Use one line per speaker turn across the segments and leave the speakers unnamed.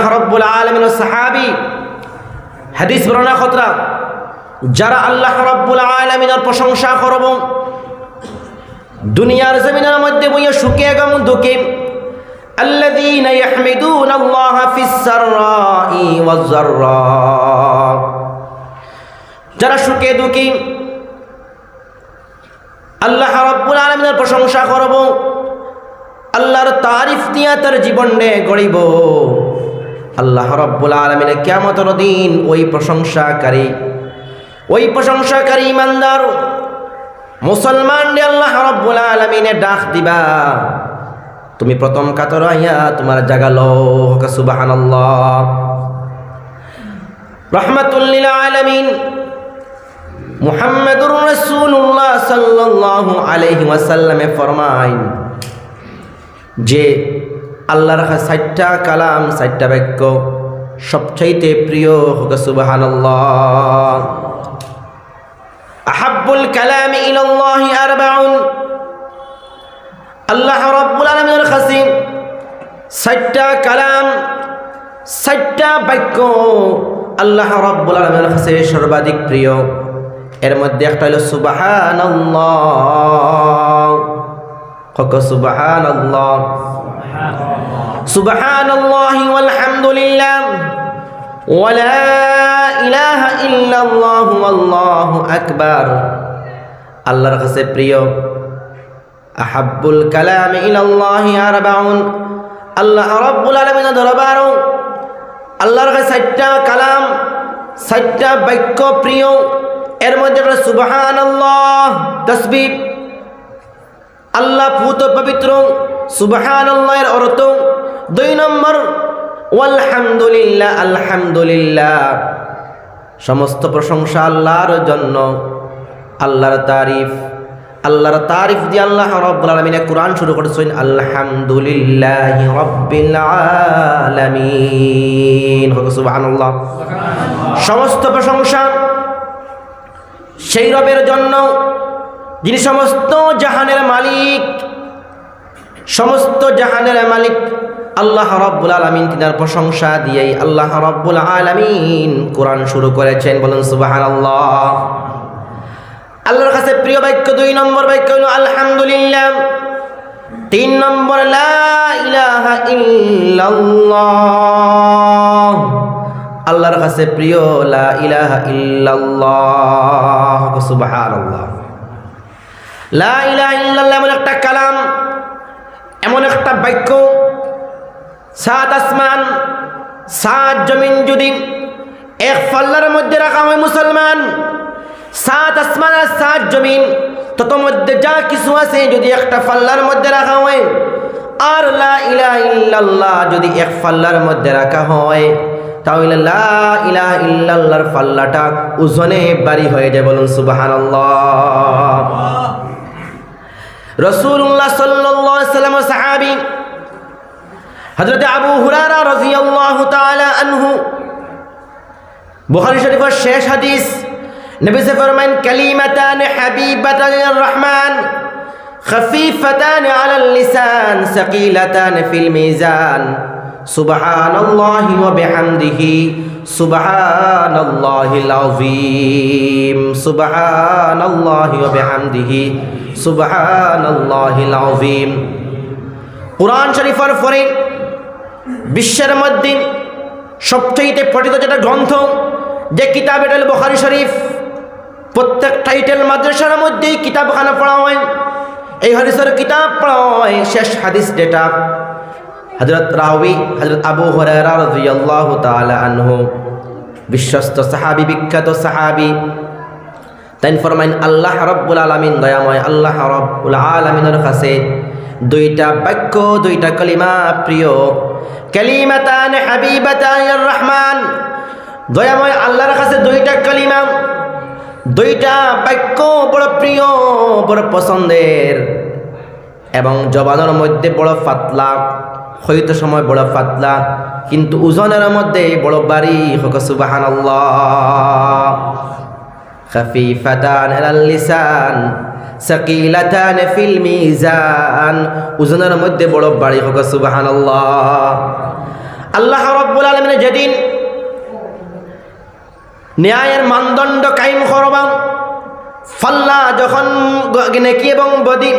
রব্বুল আলমিন সাহাবি হাদিস বর্ণনা খতরা যারা আল্লাহ রব্বুল আলমিনের প্রশংসা করব দুনিয়ার জমিনের মধ্যে বইয়া সুখে এবং দুঃখে الذين يحمدون الله في السراء والضراء যারা সুখে দুঃখী আল্লাহ রব্বুল আলমিনের প্রশংসা করব আল্লাহর তারিফ দিয়া তার জীবনে গড়িব আল্লাহ রব্বুল আলমিনে কেমতর দিন ওই প্রশংসাকারী ওই প্রশংসাকারী ইমানদার মুসলমান আল্লাহ রব্বুল আলমিনে ডাক দিবা। তুমি প্রথম কাতর আইয়া তোমার জাগালো সুবাহান রহমতুল্লিল আলমিন। মুহাম্মদুর রসুল্লাহ সাল্লাল্লাহু আলাইহি ওয়াসাল্লামে ফরমাইন যে আল্লাহর ষাটটা কালাম ষাটটা বাক্য সবচাইতে প্রিয় হোক সুবহানাল্লাহ। আহাব্বুল কালামি ইলাল্লাহি আরবাউন। আল্লাহ রাব্বুল আলামিনের কাছে ষাটটা কালাম ষাটটা বাক্য আল্লাহ রাব্বুল আলামিনের কাছে সর্বাধিক প্রিয়। এর মধ্যে একটা হলো সুবহানাল্লাহ। হক সুবহানাল্লাহ সুবহানাল্লাহ ওয়ালহামদুলিল্লাহ। ওয়ালা ইলাহা ইল্লাল্লাহ আল্লাহু আকবার। আল্লাহর কাছে প্রিয়, আহাব্বুল কালাম ইলাল্লাহি আরবাউন। আল্লাহ রাব্বুল আলামিন দরবার আল্লাহর কাছে চারটা কালাম, চারটা বাক্য প্রিয়। এর মধ্যে সুবহানাল্লাহ, তাসবিহ আল্লাহ পুত পবিত্র সুবহানাল্লাহের অর্থ দুই নম্বর ওয়ালহামদুলিল্লাহ আলহামদুলিল্লাহ। সমস্ত প্রশংসা আল্লাহর জন্য আল্লাহর তারিফ আল্লাহর তারিফ দিয়ে আল্লাহ রব্বুল আলামিন কোরআন শুরু করেছেন আলহামদুলিল্লাহ রব্বিল আলামিন। সুবহানাল্লাহ। সমস্ত প্রশংসা সেই রবের জন্য যিনি সমস্ত জাহানের মালিক, সমস্ত জাহানের মালিক আল্লাহ রব্বুল আলমিন তিনার প্রশংসা দিয়েই আল্লাহ রব্বুল আলমিন কোরআন শুরু করেছেন। বলুন সুবাহান আল্লাহ আল্লাহর কাছে প্রিয় বাক্য দুই নম্বর বাক্য হল, আলহামদুলিল্লাহ। তিন নম্বর আল্লাহর কাছে প্রিয়, লা ইলাহা ইল্লাল্লাহ। সুবহানাল্লাহ। লা ইলাহা ইল্লাল্লাহ এমন একটা কালাম, এমন একটা বাক্য, সাত আসমান, সাত জমিন যদি এক ফাল্লার মধ্যে রাখা হয় মুসলমান, সাত আসমান আর সাত জমিন, তত মধ্যে যা কিছু আছে যদি একটা ফাল্লার মধ্যে রাখা হয়, আর লা ইলাহা ইল্লাল্লাহ যদি এক ফাল্লার মধ্যে রাখা হয়, তাহলে লা ইলাহা ইল্লাল্লাহর ফাল্লাটা ওজনে বাড়ি হয়ে যায় বলুন সুবহানাল্লাহ। রসুল্লাহ সাল্লাম সাহাবি হজরত আবু হুরারা রাজিয়াল্লাহ তাআলা আনহু বুখারী শরীফের শেষ হাদিস নবী সে ফরমান কালিমাতান হাবিবাতান রহমান خفيفتان على اللسان ثقيلتان في الميزان سبحان الله وبحمده سبحان الله العظيم سبحان الله وبحمده কোরআন শরীফের পরে বিশ্বের মধ্যে সবচেয়ে পঠিত যেটা গ্রন্থ, যে কিতাব এটা বখারি শরীফ, প্রত্যেক টাইটেল মাদ্রাসার মধ্যেই কিতাবখানা পড়া হয়। এই হরিসের কিতাব পড়া হয়, শেষ হাদিস ডেটা হজরত রাউি হজরত আবু হরিয়াল্লাহ তালা আনহু, বিশ্বস্ত সাহাবি, বিখ্যাত সাহাবি তাই ফরমাইন, আল্লাহ রব্বুল আলামিন, দয়াময় আল্লাহ রব্বুল আলামিনের কাছে দুইটা বাক্য, দুইটা কলিমা, প্রিয়। কালিমাতান হাবিবাতান রহমান। দয়াময় আল্লাহর কাছে দুইটা কলিমা, দুইটা বাক্য, বড় প্রিয়, বড় পছন্দের। এবং জবানের মধ্যে বড় ফাতলা হইতে সময় বড় ফাতলা, কিন্তু ওজনের মধ্যে বড় বাড়ি হোক সুবাহান খাফিফাতান আলাল লিসান, সাকিলাতান ফিল মিজান। ওজনের মধ্যে বড় বাড়ি হোক সুবাহান আল্লাহ রব্বুল আলমিনে যেদিন ন্যায়ের মানদণ্ড কায়েম করবাম ফাল্লা যখন নেকি এবং বদি,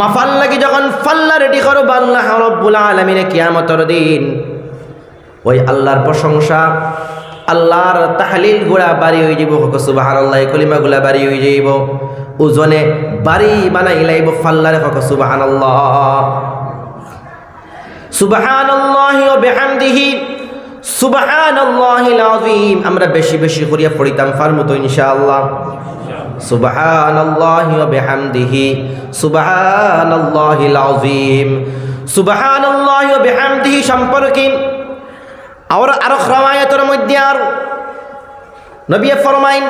মাফাল যখন ফাল্লা রেডি করব, আল্লাহ রব্বুল আলমিনে কিয়ামতর দিন, ওই আল্লাহর প্রশংসা আল্লাহর তাহলিল গুড়া বাড়ি হয়ে যাব হক সুবাহান আল্লাহ কলিমা গুলা বাড়ি হয়ে যাইব। ওজনে বাড়ি বানাই লাইব ফাল্লারে, হক সুবাহান আল্লাহ সুবাহান আল্লাহ বেহামদিহি সুবাহান আল্লাহিল আযীম। আমরা বেশি বেশি করিয়া পড়িতাম ফার মতো, ইনশাআল্লাহ। সুবাহান আল্লাহ বেহামদিহি সুবাহান আল্লাহিল আযীম। সুবাহান আল্লাহ ও বেহামদিহি সম্পর্কে আর আরও রওয়ায়াতের মধ্যে আর নবী ফরমাইন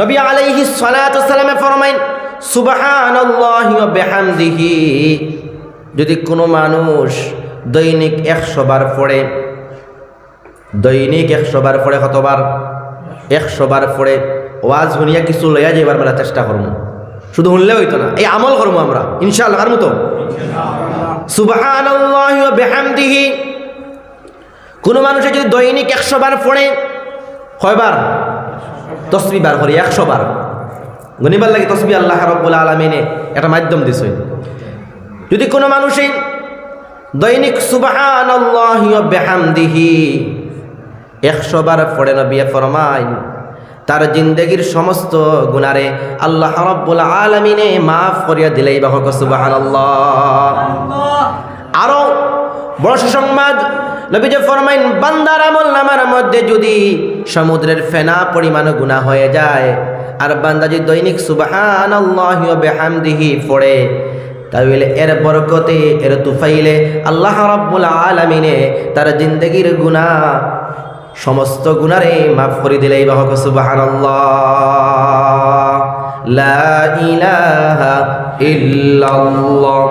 নবী আলাইহি সালাতু সালামে ফরমাইন ওয়া বিহামদিহি। যদি কোনো মানুষ দৈনিক একশো বার পড়ে দৈনিক একশো বার পড়ে কতবার? একশো বার পড়ে ওয়াজ শুনিয়া কিছু লইয়া যাইবার বেলা চেষ্টা করব শুধু শুনলে হইতো না এই আমল করব আমরা ইনশাআল্লাহ আর মতো? ওয়া বিহামদিহি। কোনো মানুষে যদি দৈনিক একশো বার পড়ে কয়বার? তসবি বার করি একশো বার। গনিবার লাগে তসবি আল্লাহ রব্বুল আলমিনে একটা মাধ্যম দিছে যদি কোনো মানুষে দৈনিক সুবাহান বেহামদিহি একশো বার পড়ে নবিয়া ফরমাইন তার জিন্দগির সমস্ত গুণারে আল্লাহ রব্বুল আলমিনে মাফ করিয়া দিলেই বাহক সুবাহান আরও বড় সুসংবাদ নবীজ ফরমাইন, বান্দার আমল নামার মধ্যে যদি সমুদ্রের ফেনা পরিমাণ গুণা হয়ে যায়, আর বান্দা যদি দৈনিক সুবাহান আল্লাহ বেহামদিহি পড়ে, তাহলে এর বরকতে, এর তুফাইলে আল্লাহ রাব্বুল আলামিনে তার জিন্দগির গুণা সমস্ত গুণারে মাফ করে দিলেই বাহক সুবহানাল্লাহ। লা ইলাহা ইল্লাল্লাহ।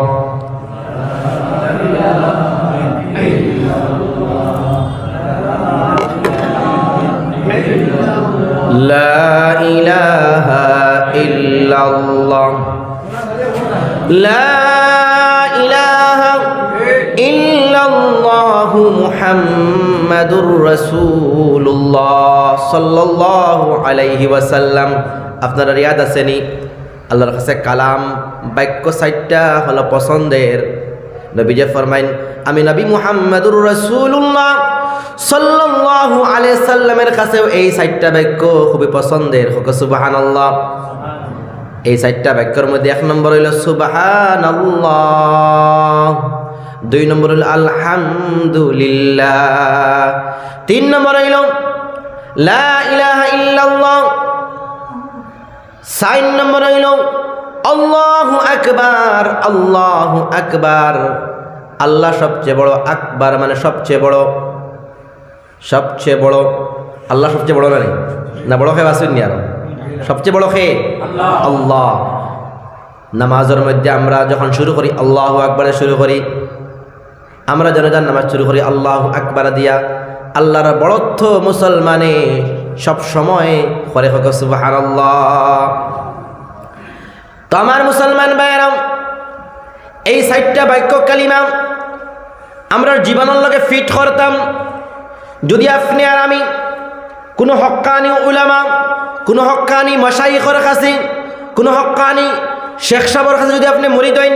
لا إله إلا الله لا إله إلا الله محمد رسول الله صلى الله عليه وسلم আপনারা রিয়াদ আছেনি আল্লাহর কাছে কালাম বাক্য সাইটটা হলো পছন্দের নবীজে ফরমাইন আমি নবী মুহাম্মাদুর রাসূলুল্লাহ সাল্লাল্লাহু আলাইহি সাল্লামের কাছেও এই সাইটটা বাক্য খুবই পছন্দের। হোক, সুবহানাল্লাহ। এই চারটা বাক্যের মধ্যে এক নম্বর হইল সুবহানাল্লাহ। দুই নম্বর হইল আলহামদুলিল্লাহ। তিন নম্বর হইল লা ইলাহা ইল্লাল্লাহ। চার নম্বর হইল আল্লাহু আকবার আল্লাহু আকবার। আল্লাহ সবচেয়ে বড়, আকবার মানে সবচেয়ে বড়। সবচেয়ে বড়, আল্লাহ সবচেয়ে বড় না না বড় খেয়ে আসেননি আর? সবচেয়ে বড় খেয়ে? আল্লাহ। নামাজের মধ্যে আমরা যখন শুরু করি, আল্লাহ আকবারে শুরু করি। আমরা জনজান নামাজ শুরু করি, আল্লাহ আকবার দিয়া। আল্লাহর বড়ত্ব মুসলমানে সব সময় করে হোক সুবাহান আল্লাহ তো আমার মুসলমান ভাইয়েরাম এই সাইটটা বাক্য কালিমা। আমরা জীবনের লগে ফিট করতাম। যদি আপনি আর আমি কোনো হক্কানি উলামা, কোনো হক্কানি মশাইখর কাছে, কোনো হক্কানি শেখ সাহর কাছে যদি আপনি মরি দইন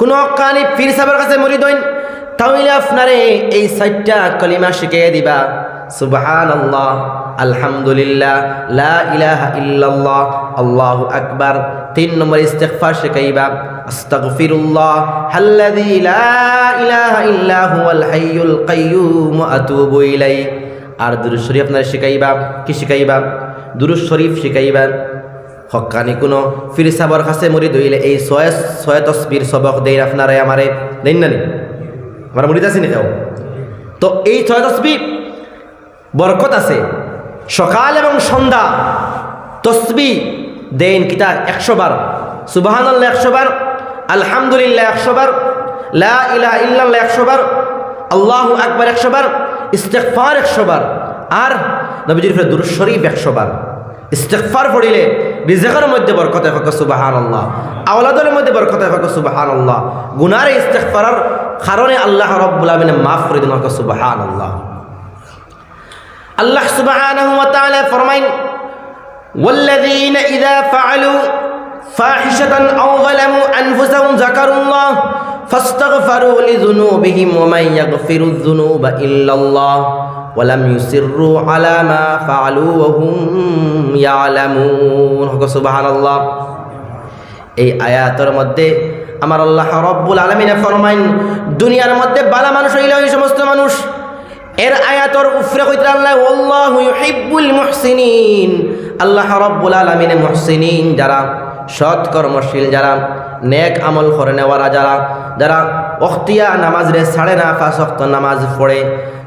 কোনো হক্কানি ফির সাহর কাছে মরি দইন তাহলে আপনারে এই সাইটটা কলিমা শিখিয়ে দিবা। সুবহান আল্লাহ আলহামদুলিল্লাহ, লা ইলাহা ইল্লাল্লাহ, আল্লাহু আকবার। তিন নম্বর ইস্তেগফার শিখাইবা আস্তাগফিরুল্লাহ আল্লাযী লা ইলাহা ইল্লা হুয়াল হাইয়ুল কাইয়্যুম আতুবু ইলাইহি। আর দুরুদ শরীফ আপনারা শিখাইবা কি শিখাইবা দুরুদ শরীফ শিখাইবা হকানি কোনো ফির সাবর কাছে মরি দইলে এই ছয় ছয় তসবির সবক দেই আপনারা আমারে, দেন না নি? আমার মরিদ আছে নি তো এই ছয় তসবি বরকত আছে। সকাল এবং সন্ধ্যা তসবি, দেন কিতা একশো বার সুবাহান আল্লাহ একশো বার, আলহামদুলিল্লাহ একশো বার, লা ইলা একশো বার, আল্লাহ আকবার একশো বার ইস্তেকফার একশো বার, আর নবীজির ফের দুরুদ শরীফ একশো বার। ইস্তেকফার পড়িলে রিজেকের মধ্যে বরকতে ফাঁকা সুবাহান আল্লাহ আওলাদের মধ্যে বরকতে ফাঁকা সুবাহান আল্লাহ গুনারে ইস্তেকফার কারণে আল্লাহ রব্বুল আলমিনে মাফ করে দিন সুবাহান আল্লাহ আল্লাহ সুবহানাহু ওয়া তাআলা ফরমাইন, ওয়াল্লাযীনা ইযা ফাআলু ফাহিশাতান আও যালামু আনফুসাহুম যাকারুল্লাহ, ফাস্তাগফারু লিযুনুবিহিম ওয়া মান ইয়াগফিরুয যুনুবা ইল্লাল্লাহ, ওয়া লাম ইউসিররু আলা মা ফাআলু ওয়া হুম ইয়ালামুন। সুবহানাল্লাহ। এই আয়াতের মধ্যে আমার আল্লাহ রব্বুল আলমিনে ফরমাইন, দুনিয়ার মধ্যে ভালো মানুষ হইলে এই সমস্ত মানুষ এর আয়াতর উফরে কইতে আল্লাহ, আল্লাহু ইউহিব্বুল মুহসিনিন। আল্লাহ রব্বুল আলামিনে মুহসিনিন যারা, সৎ কর্মশীল যারা, নেক আমল করে নেওয়ারা যারা যারা অখতিয়া নামাজ রে সাড়ে না অক্ত নামাজ পড়ে,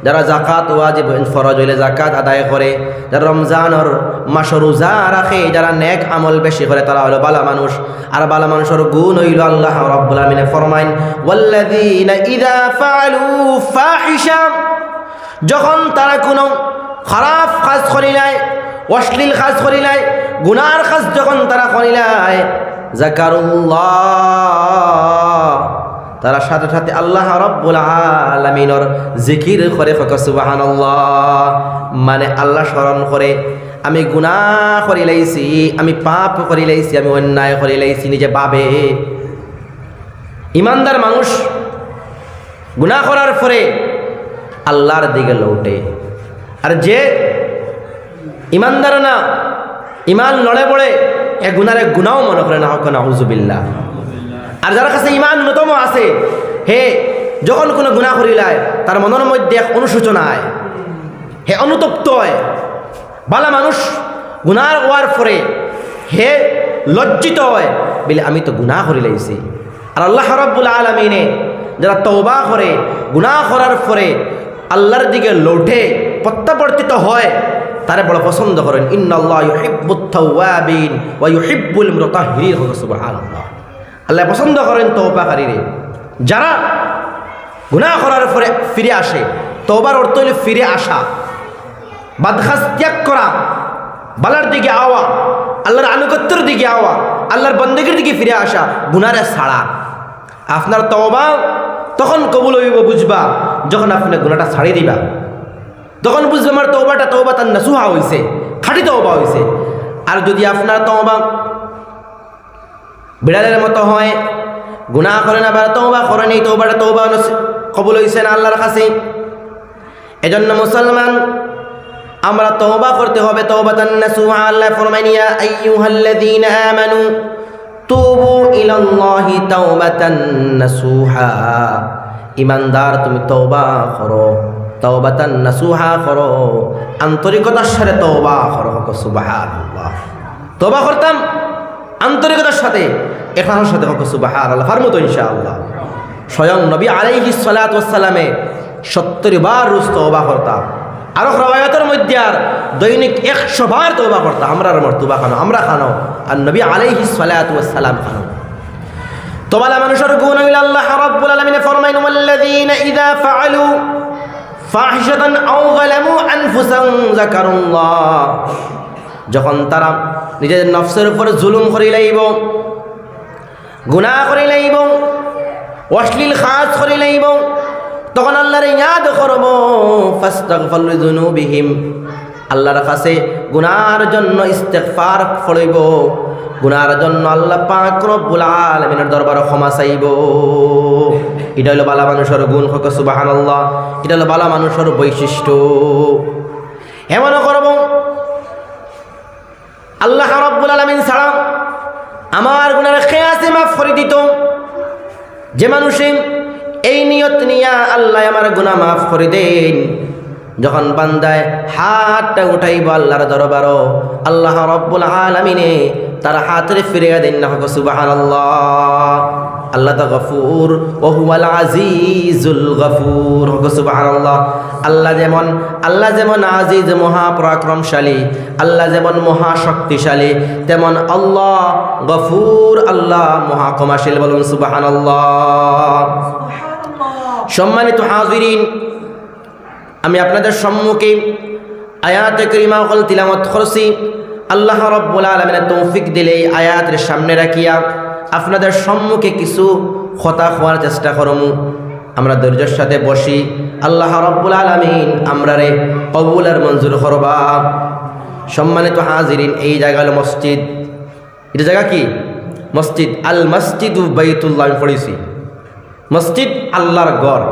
যারা জাকাত ওয়াজিব, ফরজ হইলে জাকাত আদায় করে, যারা রমজানর মাস রোজা রাখে, যারা নেক আমল বেশি করে, তারা হলো বালা মানুষ। আর বালা মানুষের গুণ হইল আল্লাহ রব্বুল আলামিনে ফরমাইন, ওয়াল্লাযীনা ইযা ফাআলু ফাহিশা যখন তারা কোনো খারাপ কাজ করি নাই অশ্লীল কাজ করি নাই গুনার কাজ যখন তারা করিলায় জাকারুল্লাহ তারা সাথে সাথে আল্লাহ রব্বুল আলমিনর জিকির করে ফক সুবাহান্লাহ মানে আল্লাহ স্মরণ করে, আমি গুণা করি লাইছি, আমি পাপ করি লাইছি, আমি অন্যায় করি লাইছি নিজে বাবে ইমানদার মানুষ গুণা করার পরে আল্লাহর দিকে লৌটে। আর যে ইমানদার না, ইমান লড়ে পড়ে, এ গুনারে গুনাও মনে করে না, হোক না হুজুবিল্লা আর যার কাছে ইমান ন্যূনতম আছে, হে যখন কোনো গুণা করিলায় তার মনের মধ্যে এক অনুশোচনা হয় হে অনুতপ্ত হয়। বালা মানুষ গুনার হওয়ার পরে হে লজ্জিত হয়, বলে, আমি তো গুনাহ করি লাইছি। আর আল্লাহ রব্বুল আলমিনে যারা তৌবা করে গুণা করার পরে আল্লাহর দিকে লৌটে প্রত্যাবর্তিত হয়, তারা বড় পছন্দ করেন। আল্লাহ পছন্দ করেন তৌবাকারীরে যারা গুনাহ করার পরে ফিরে আসে তৌবার অর্থ হইলে ফিরে আসা। বাদখাস ত্যাগ করা, বালার দিকে আওয়া, আল্লাহর আনুগত্যের দিকে আওয়া, আল্লাহর বন্দগীর দিকে ফিরে আসা গুনারে ছাড়া। আপনার তওবা তখন কবুল হইব বুঝবা। যখন আপনি গুণাটা ছাড়িয়ে দিবা, তখন বুঝবে আমার তওবাটা তওবা তার নাসুহা হইছে, খাঁটি তওবা হইছে। আর যদি আপনার তওবা বিড়ালের মতো হয়, গুনাহ করে না বা তওবা করে নেই, তওবাটা তওবা কবুল হইছে না আল্লাহর কাছে? এজন্য মুসলমান, আমরা তওবা করতে হবে তওবাতান নাসুহা, আল্লাহ ফরমান ইয়া আইয়ুহাল্লাযীনা আমানু, তুবু ইলাল্লাহি তাওবাতান নাসুহা। ইমানদার, তুমি তওবা করো। তওবাতান নাসুহা করো। আন্তরিকতার সাথে তওবা করো। সুবহানাল্লাহ। তওবা করতাম আন্তরিকতার সাথে এখানের সাথে হক, সুবহানাল্লাহ। ফারমতো ইনশাআল্লাহ। স্বয়ং নবী আলাইহিস সালাতু ওয়াস সালামে 70 বার রুজ তওবা করতাম। আরও রবায়তের মধ্যে আর দৈনিক একশো বার তৌবা করতাম। আমরা আমার তুবা খানো, আমরা খানো। আর নবী আলাইহি সালাম খানো। তোবালা মানুষের গুণ হইল আল্লাহ রাব্বুল আলামিন ফরমাইন, ওয়াল্লাযীনা ইযা ফাআলু ফাহিশাতান আও যালামু আনফুসাহুম যাকারুল্লাহ। যখন তারা নিজের নফসের উপর জুলুম করে লাইব, গুনাহ করে লাইব, অশ্লীল খাস করে লাইব, তখন আল্লাহর ইয়াদ করব, ফাস্তাগফির লিযুনুবিহিম আল্লাহর কাছে গুনার জন্য ইস্তেগফার ফড়িব গুনার জন্য আল্লাহ পাক রব্বুল আলামিনের দরবারে ক্ষমা চাইব। এটা হলো বালা মানুষের গুণ হোক, সুবহানাল্লাহ। এটা হলো বালা মানুষের বৈশিষ্ট্য। এমনও করব, আল্লাহ রব্বুল আলামিন ছাড়া আমার গুনার খেয়াসে মাফ করে দিত। যে মানুষে এই নিয়ত নিয়া আল্লাহ আমার গুনাহ মাফ করে দেন। যখন বান্দায় হাতটা উঠাইব আল্লাহর দরবারও আল্লাহ রব্বুল আলমিনে তার হাতের ফিরে দেন না হোক সুবাহান আল্লাহ আল্লাহ তো গফুর ওহুয়াল আজিজুল গফুর। হোক সুবাহান আল্লাহ আল্লাহ যেমন আল্লাহ যেমন আজিজ মহাপরাক্রমশালী আল্লাহ যেমন মহাশক্তিশালী তেমন আল্লাহ গফুর আল্লাহ মহাকমাশীল বলুন সুবাহান আল্লাহ সম্মানিত হাজিরিন আমি আপনাদের সম্মুখে আয়াত করিমা হল তিলামত করছি। আল্লাহ রব্বুল আলমিনের তৌফিক দিলে আয়াতের সামনে রাখিয়া আপনাদের সম্মুখে কিছু কথা হওয়ার চেষ্টা করমু আমরা ধৈর্যের সাথে বসি। আল্লাহ রব্বুল আলমিন আমরা রে কবুল আর মঞ্জুর করবা সম্মানিত হাজিরিন, এই জায়গা হলো মসজিদ। এটা জায়গা কি? মসজিদ। আল মসজিদ বাইতুল্লাহ, আমি পড়েছি। মসজিদ আল্লাহর গড়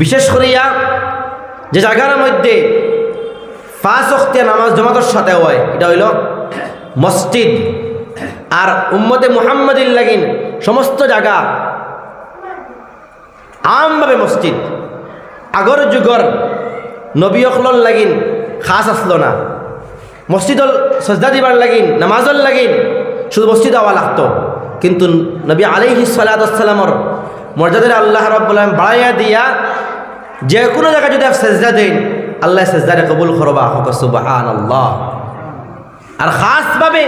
বিশেষ করিয়া যে জায়গার মধ্যে পাঁচ অক্তিয়া নামাজ জমাতের সাথে হয়, এটা হইল মসজিদ। আর উম্মতে মুহাম্মদিন লাগিন সমস্ত জায়গা আমভাবে মসজিদ। আগর যুগর নবী অকলর লাগিন খাস আসলো না। মসজিদল সজদা দিবার লাগিন নামাজল লাগিন শুধু মসজিদ আওয়া লাগতো। কিন্তু নবী আলিহি সালাতামর মর্যাদার আল্লাহ রব্বুল্লাহ বাড়াইয়া দিয়া যে কোনো জায়গায় যদি সেজদা দেন, আল্লাহ সেজদারে কবুল করবা। সুবাহান আল্লাহ আর খাসভাবে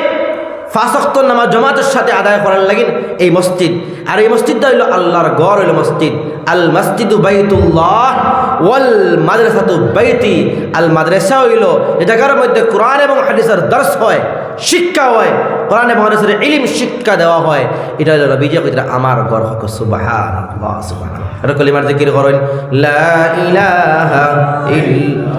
ফাঁসক্ত নামাজ জমাতের সাথে আদায় করার লাগিন এই মসজিদ। আর এই মসজিদটা হইল আল্লাহর গড় হইল মসজিদ। আল মসজিদ বাইতুল্লাহ। ওয়াল মাদ্রাসাতু বাইতি, আল মাদ্রাসা হইল যে জায়গার মধ্যে কোরআন এবং হাদিসের দর্শ হয়, শিক্ষা হয়, কোরআন এবং হাদিসের ইলিম শিক্ষা দেওয়া হয়, এটা হলো বিজয় কইতে আমার ঘর হক সুবাহান আল্লাহ সুবাহান এটা কলিমার জিকির করেন, লা ইলাহা ইল্লা